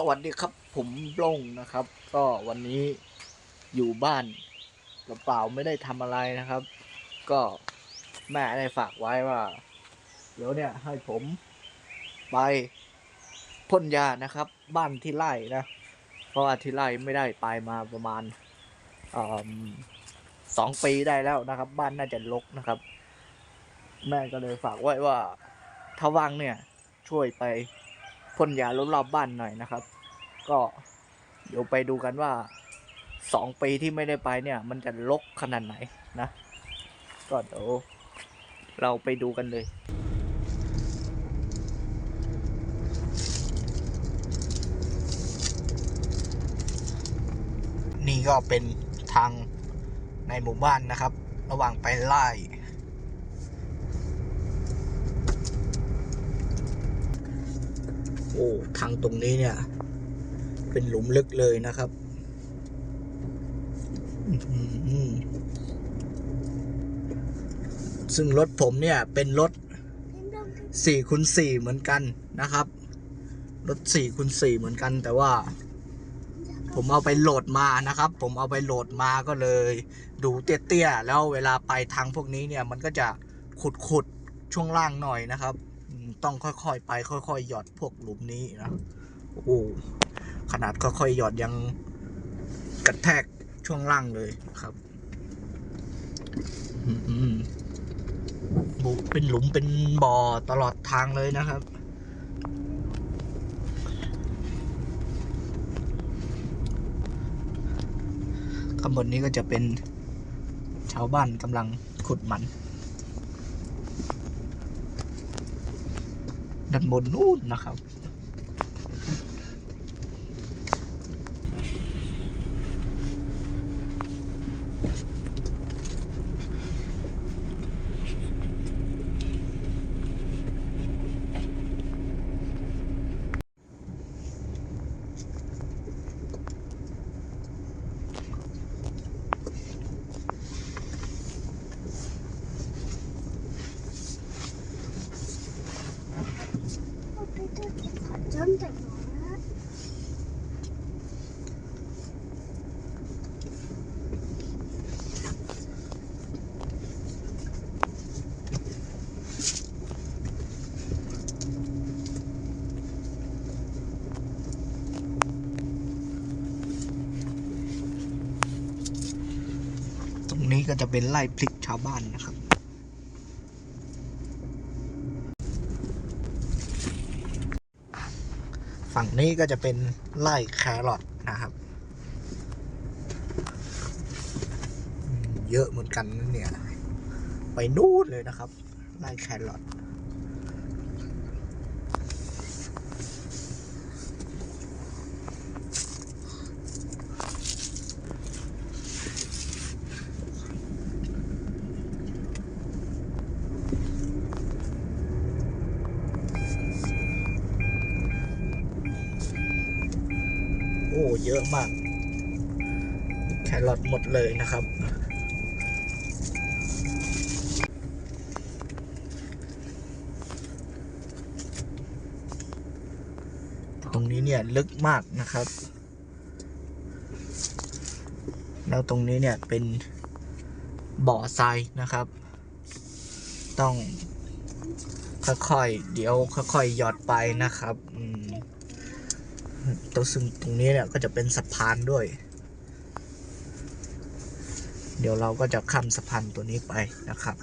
สวัสดีครับ ผมโล่งนะครับ ก็วันนี้อยู่บ้านเปล่าไม่ได้ทำอะไรนะครับ ก็แม่ได้ฝากไว้ว่า เดี๋ยวเนี่ยให้ผมไปพ่นยานะครับ บ้านที่ไร่นะ เพราะว่าที่ไร่ไม่ได้ไปมาประมาณอมสองปีได้แล้วนะครับ บ้านน่าจะรกนะครับ แม่ก็เลยฝากไว้ว่าถ้าว่างเนี่ยช่วยไป พ่นยาล้มรอบบ้านหน่อยนะครับ ก็เดี๋ยวไปดูกันว่าสองปีที่ไม่ได้ไปเนี่ย มันจะรกขนาดไหนนะ ก็เดี๋ยวเราไปดูกันเลยนี่ก็เป็นทางในหมู่บ้านนะครับ ระหว่างไปไล่ โอ้ทางตรงนี้เนี่ย เป็นหลุมลึกเลยนะครับซึ่งรถผมเนี่ย เป็นรถ4คูณ4เหมือนกันนะครับ รถ4คูณ4เหมือนกัน แต่ว่า ผมเอาไปโหลดมานะครับ ผมเอาไปโหลดมาก็เลย ดูเตี้ยๆแล้วเวลาไปทางพวกนี้เนี่ย มันก็จะขุดๆช่วงล่างหน่อยนะครับ ต้องค่อยๆ ไป ค่อยๆ หยอดพวกหลุมนี้นะโอ้โหขนาดค่อยๆ หยอดยังกระแทกช่วงล่างเลยครับอืมบุเป็นหลุมเป็นบ่อตลอดทางเลยนะครับ ข้างบนนี้ก็จะเป็นชาวบ้านกำลังขุดมัน ด้านบนนู่นนะครับ ตรงนี้ ก็จะเป็นไร่พริกชาวบ้านนะครับ ฝั่งนี้ก็จะเป็นไร่แครอทนะครับ เยอะเหมือนกันนะเนี่ย ไปนู่นเลยนะครับ ไร่แครอท อ้เยอะมาก แครอทหมดเลยนะครับ ตรงนี้เนี่ยลึกมากนะครับ แล้วตรงนี้เนี่ยเป็นบ่อทรายนะครับ ต้องค่อยๆ เดี๋ยวค่อยๆหยอดไปนะครับ อืม ตัวซึ่งตรงนี้เนี่ยก็จะเป็นสะพานด้วย เดี๋ยวเราก็จะข้ามสะพานตัวนี้ไปนะครับ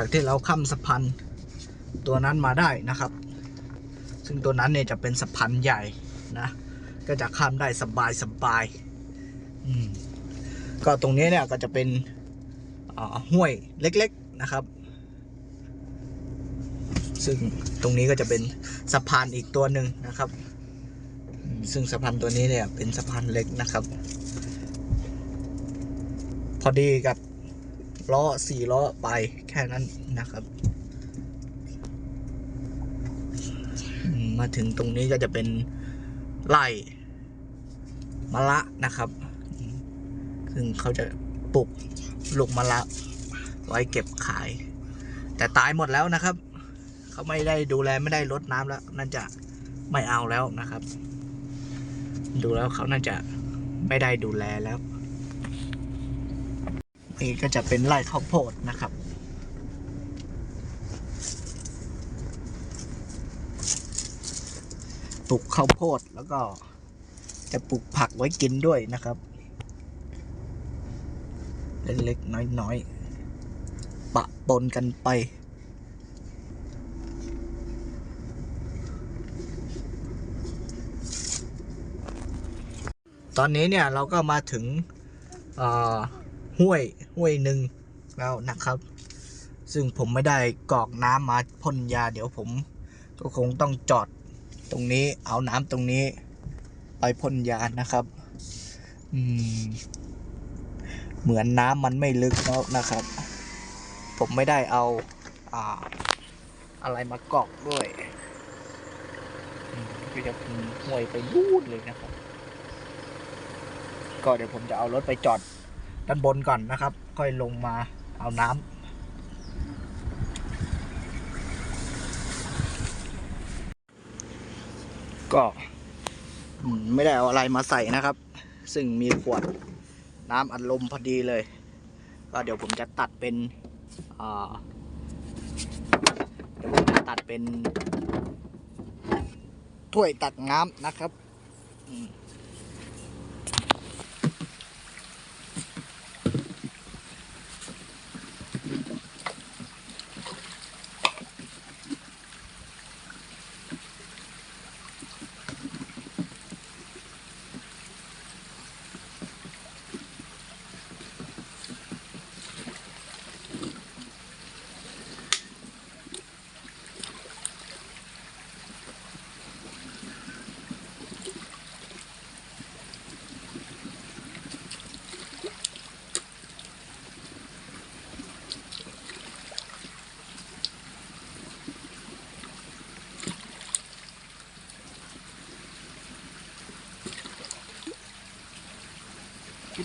จากที่เราข้ามสะพานตัวนั้นมาได้นะครับ ซึ่งตัวนั้นเนี่ยจะเป็นสะพานใหญ่นะ ก็จะข้ามได้สบายสบายอืมก็ตรงนี้เนี่ยก็จะเป็นห้วยเล็กๆนะครับ ซึ่งตรงนี้ก็จะเป็นสะพานอีกตัวหนึ่งนะครับ ซึ่งสะพานตัวนี้เนี่ยเป็นสะพานเล็กนะครับ พอดีกับ ล้อสี่ล้อไปแค่นั้นนะครับ มาถึงตรงนี้ก็จะเป็นไร่มะละนะครับอืมซึ่งเขาจะปลูกลูกมะละ ไว้เก็บขาย แต่ตายหมดแล้วนะครับ เขาไม่ได้ดูแลไม่ได้รดน้ำแล้ว น่าจะไม่เอาแล้วนะครับ ดูแล้วเขาน่าจะไม่ได้ดูแลแล้ว นี่ก็จะเป็นไร่ข้าวโพดนะครับ ปลูกข้าวโพดแล้วก็จะปลูกผักไว้กินด้วยนะครับ เล็กๆ น้อยๆ ปะปนกันไปตอนนี้เนี่ยเราก็มาถึงอ่อ ห้วยห้วยหนึ่งแล้วนะครับ ซึ่งผมไม่ได้กรอกน้ำมาพ่นยา เดี๋ยวผมก็คงต้องจอดตรงนี้ เอาน้ำตรงนี้ ไปพ่นยานะครับ อืม เหมือนน้ำมันไม่ลึกแล้วนะครับ ผมไม่ได้เอาอ่าอะไรมากรอกด้วยอืมก็จะห้วยไปรูดเลยนะครับ ก็เดี๋ยวผมจะเอารถไปจอด ด้านบนก่อนนะครับ ค่อยลงมาเอาน้ำก็ไม่ได้เอาอะไรมาใส่นะครับ ซึ่งมีขวดน้ำอัดลมพอดีเลย ก็เดี๋ยวผมจะตัดเป็นเดี๋ยวผมจะตัดเป็นถ้วยตักน้ำนะครับ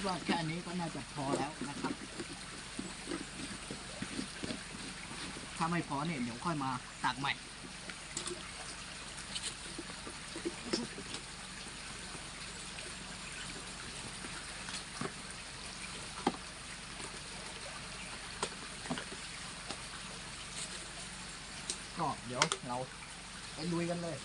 ว่าแค่นี้ก็น่าจะพอแล้วนะครับ ถ้าไม่พอเนี่ยเดี๋ยวค่อยมาตักใหม่ ก็เดี๋ยวเราไปลุยกันเลย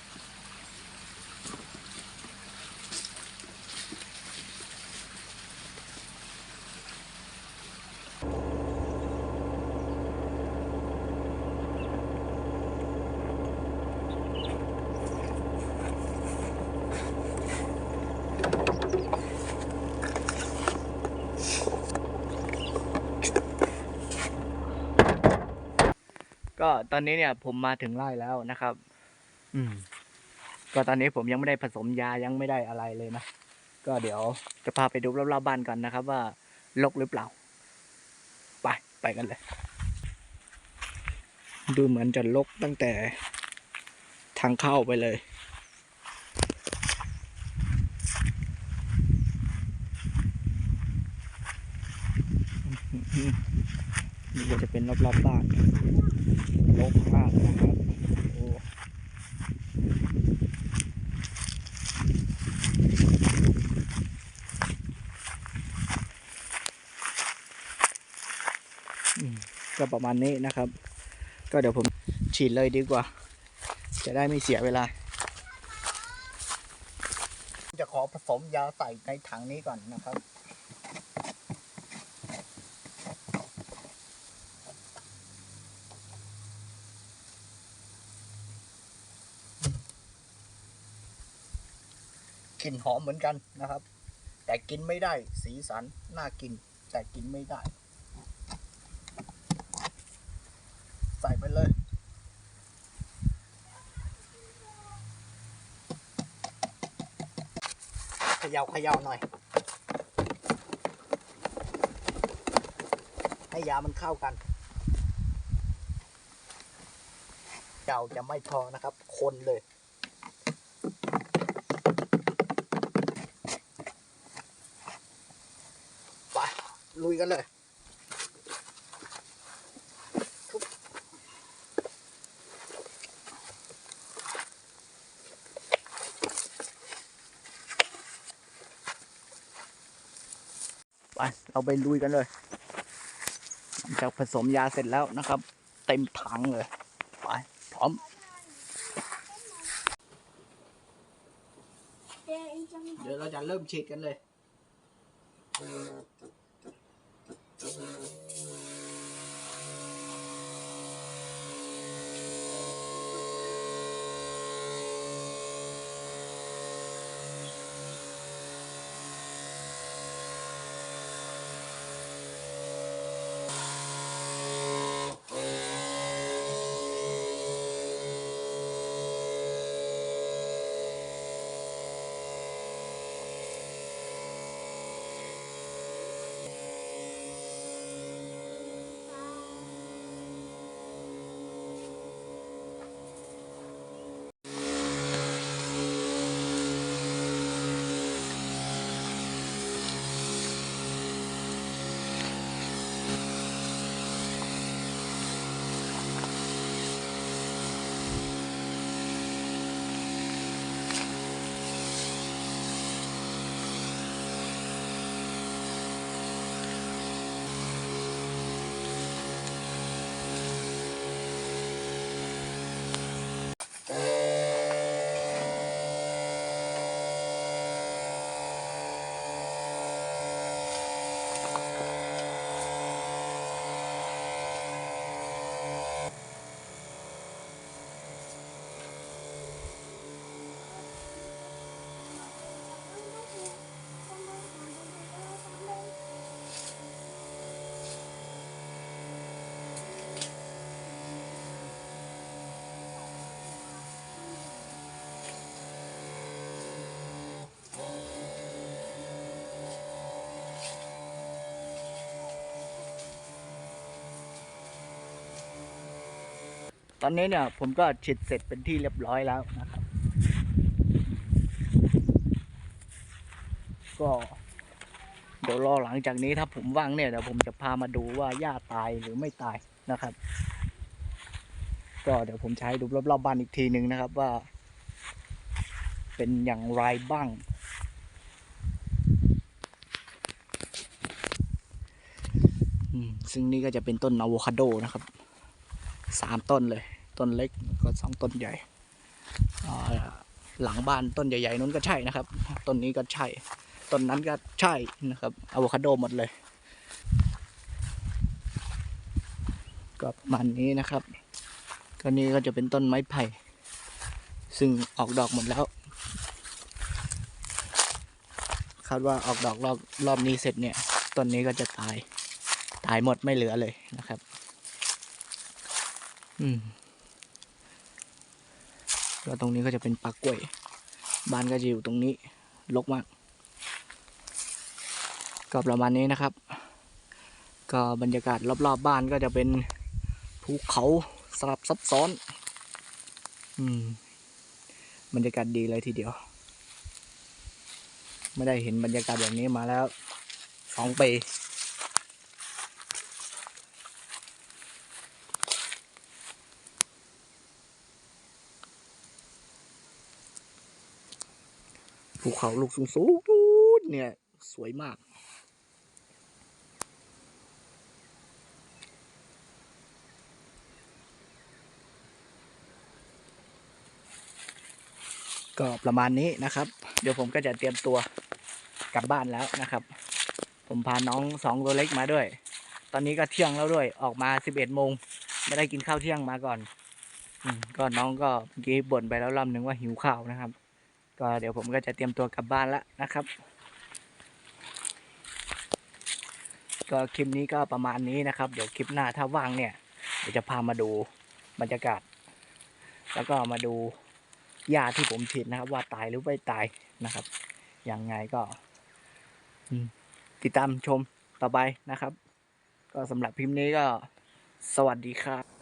ก็ตอนนี้เนี่ยผมมาถึงไร่แล้วนะครับ อืม ก็ตอนนี้ผมยังไม่ได้ผสมยายังไม่ได้อะไรเลยนะ ก็เดี๋ยวจะพาไปดูรอบๆบ้านกันนะครับ ว่าลกหรือเปล่า ไปไปกันเลย ดูเหมือนจะลกตั้งแต่ทางเข้าไปเลยนี่ ก็จะเป็นรอบๆบ้านลกมากนะครับโอ้ก็ประมาณนี้นะครับ ก็เดี๋ยวผมฉีดเลยดีกว่า จะได้ไม่เสียเวลา จะขอผสมยาใส่ในถังนี้ก่อนนะครับ ลิ่นหอมเหมือนกันนะครับ แต่กินไม่ได้สีสันน่ากิน แต่กินไม่ได้ ใส่ไปเลยเขย่าเขย่าหน่อย ให้ให้ยามันเข้ากันเจ้าจะไม่พอนะครับ คนเลย ลุยกันเลยไปเราไปลุยกันเลยหลังจากผสมยาเสร็จแล้วนะครับ เต็มถังเลย ไปพร้อมเดี๋ยวเราจะเริ่มฉีดกันเลย ตอนนี้เนี่ยผมก็ฉีดเสร็จเป็นที่เรียบร้อยแล้วนะครับ ก็เดี๋ยวรอหลังจากนี้ถ้าผมว่างเนี่ยเดี๋ยวผมจะพามาดูว่าหญ้าตายหรือไม่ตายนะครับ ก็เดี๋ยวผมใช้ดูรอบๆบ้านอีกทีหนึ่งนะครับว่า เป็นอย่างไรบ้าง ซึ่งนี่ก็จะเป็นต้นอะโวคาโดนะครับ สามต้นเลย ต้นเล็กก็สองต้นใหญ่หลังบ้านต้นใหญ่ๆนู้นก็ใช่นะครับ ต้นนี้ก็ใช่ ต้นนั้นก็ใช่นะครับอะโวคาโดหมดเลยก็ประมาณนี้นะครับก็นี้ก็จะเป็นต้นไม้ไผ่ ซึ่งออกดอกหมดแล้ว คาดว่าออกดอกรอบรอบนี้เสร็จเนี่ย ต้นนี้ก็จะตาย ตายหมดไม่เหลือเลยนะครับ อืมแล้วตรงนี้ก็จะเป็นปากกล้วย บ้านก็จะอยู่ตรงนี้รกมาก ก็ประมาณนี้นะครับ ก็บรรยากาศรอบๆบบ้านก็จะเป็นภูเขาสลับซับซ้อน อืม บรรยากาศดีเลยทีเดียว ไม่ได้เห็นบรรยากาศแบบนี้มาแล้วสองปี ภูเขาลูกสูงสูงๆเนี่ย สวยมาก ก็ประมาณนี้นะครับ เดี๋ยวผมก็จะเตรียมตัวกลับบ้านแล้วนะครับ ผมพาน้องสองตัวเล็กมาด้วย ตอนนี้ก็เที่ยงแล้วด้วย ออกมาสิบเอ็ดโมงไม่ได้กินข้าวเที่ยงมาก่อนอก็น้องก็เมื่อกี้บ่นไปแล้วรอบหนึ่งว่าหิวข้าวนะครับ ก็เดี๋ยวผมก็จะเตรียมตัวกลับบ้านแล้วนะครับ ก็คลิปนี้ก็ประมาณนี้นะครับ เดี๋ยวคลิปหน้าถ้าว่างเนี่ยเดี๋ยวจะพามาดูบรรยากาศ แล้วก็มาดูหญ้าที่ผมฉีดนะครับ ว่าตายหรือไม่ตายนะครับยังไงก็ติดตามชมต่อไปนะครับ ก็สำหรับคลิปนี้ก็สวัสดีครับ